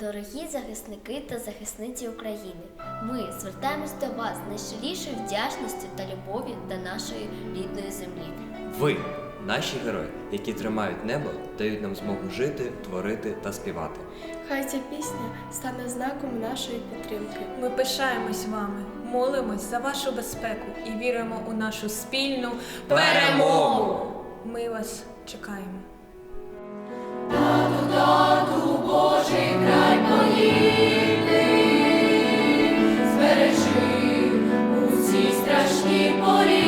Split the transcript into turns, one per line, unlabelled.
Дорогі захисники та захисниці України, ми звертаємось до вас з найщирішою вдячністю та любов'ю до нашої рідної землі.
Ви наші герої, які тримають небо, дають нам змогу жити, творити та співати.
Хай ця пісня стане знаком нашої підтримки.
Ми пишаємось вами, молимось за вашу безпеку і віримо у нашу спільну перемогу. Ми вас чекаємо.
por ir.